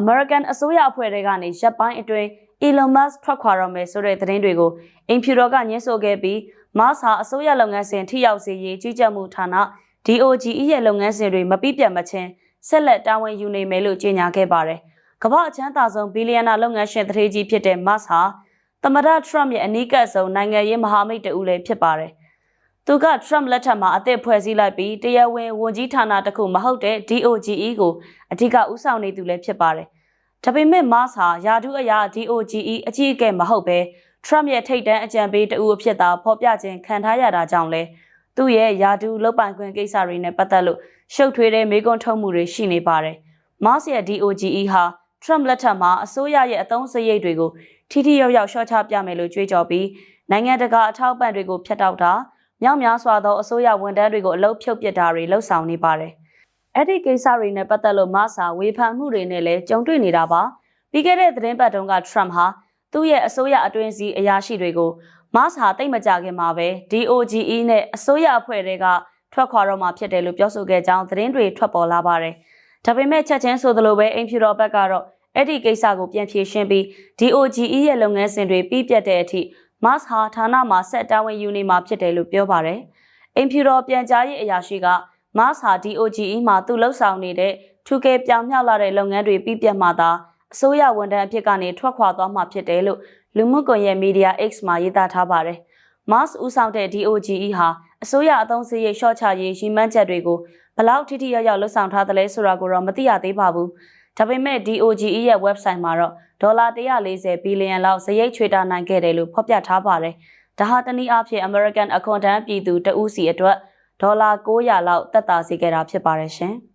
American အစိုးရအဖွဲ့တွေကနေရပ်ပိုင်းအတွင်း Elon Musk ထွက်ခွာတော့မယ်ဆိုတဲ့သတင်းတွေကိုအင်ဖြူတော်ကညှင်းဆိုခဲ့ပြီး Musk ဟာအစိုးရလုပ်ငန်းစဉ်ထိရောက်စေရေးကြီးကြပ်မှုဌာန DOGE ရဲ့လုပ်ငန်းစဉ်တွေမပြည့်ပြတ်မချင်းဆက်လက်တာဝန်ယူနေမယ်လို့ကြေညာခဲ့ပါတယ်။ကမ္ဘာအချမ်းသာဆုံးဘီလီယံနာလုပ်ငန်းရှင်တထေးကြီးဖြစ်တဲ့ Musk ဟာသမ္မတ Trump ရဲ့အနီးကပ်ဆုံးနိုင်ငံရေးမဟာမိတ်တဦးလည်းဖြစ်ပါတယ်။ သူက Trump လက်ထက်မှာအသစ်ဖွဲ့စည်းလိုက်ပြီးတရားဝင်ဝန်ကြီးဌာနတစ်ခုမဟုတ်တဲ့ DOGE ကိုအဓိကဦးဆောင်နေသူလည်းဖြစ်ပါတယ်။ဒါပေမဲ့ Musk ဟာယာဒူးအရာ DOGE အကြီးအကဲမဟုတ်ဘဲ Trump ရဲ့ထိတ်တန့်အကြံပေးတဦးအဖြစ်သာဖော်ပြခြင်းခံထားရတာကြောင့်လဲသူ့ရဲ့ယာဒူးလုတ်ပိုင်ခွင့်ကိစ္စတွေနဲ့ပတ်သက်လို့ရှုပ်ထွေးတဲ့မေးခွန်းထုတ်မှုတွေရှိနေပါတယ်။ Musk ရဲ့ DOGE ဟာ Trump လက်ထက်မှာအစိုးရရဲ့အသုံးစရိတ်တွေကိုထိထိရောက်ရောက်ရှော့ချပြမယ်လို့ကြွေးကြော်ပြီးနိုင်ငံတကာအထောက်ပံ့တွေကိုဖျက်တောက်တာ မြောက်များစွာသောအစိုးရဝန်ထမ်းတွေကိုအလုပ်ဖြုတ်ပစ်တာတွေလှုပ်ဆောင်နေပါတယ်။အဲ့ဒီကိစ္စတွေနဲ့ပတ်သက်လို့ Musk ဟာဝေဖန်မှုတွေနဲ့လည်းကြုံတွေ့နေတာပါ။ပြီးခဲ့တဲ့သတင်းပတ်တုန်းက Trump ဟာသူ့ရဲ့အစိုးရအတွင်းစည်းအရာရှိတွေကို Musk ဟာတိတ်မကြခင်မှာပဲ DOGE နဲ့အစိုးရအဖွဲ့တွေကထွက်ခွာတော့မှာဖြစ်တယ်လို့ပြောဆိုခဲ့ကြောင်းသတင်းတွေထွက်ပေါ်လာပါတယ်။ဒါပေမဲ့ချက်ချင်းဆိုသလိုပဲအင်ဖြူတော်ဘက်ကတော့အဲ့ဒီကိစ္စကိုပြန်ဖြေရှင်းပြီး DOGE ရဲ့လုပ်ငန်းစဉ်တွေပြီးပြတ်တဲ့အထိ Musk ဟာဌာနမှာဆက်တာဝန်ယူနေမှာဖြစ်တယ်လို့ပြောပါတယ်။အင်ဖြူတော်ပြန်ကြားရေးအရာရှိက Musk ဟာ DOGE မှာသူလှုပ်ဆောင်နေတဲ့ထူကဲပြောင်မြောက်လာတဲ့လုပ်ငန်းတွေပြီးပြတ်မှသာအစိုးရဝန်ထမ်းအဖြစ်ကနေထွက်ခွာသွားမှာဖြစ်တယ်လို့လူမှုကွန်ရက်မီဒီယာ X မှာရေးသားထားပါတယ်။ Musk ဦးဆောင်တဲ့ DOGE ဟာအစိုးရအသုံးစရိတ်လျှော့ချရေးရည်မှန်းချက်တွေကိုဘလောက်ထိထိရောက်ရောက်လှုပ်ဆောင်ထားသလဲဆိုတာကိုတော့မသိရသေးပါဘူး။ ဒါပေမဲ့ DOGE ရဲ့ website မှာတော့ဒေါ်လာ140ဘီလီယံလောက်စရိတ်ချွေတာနိုင်ခဲ့တယ်လို့ဖော်ပြထားပါတယ်။ဒါဟာတနည်းအားဖြင့် American အခွန်ထမ်းပြည်သူတဦးစီအတွက်ဒေါ်လာ900လောက်တက်တာစေခဲ့တာဖြစ်ပါတယ်ရှင်။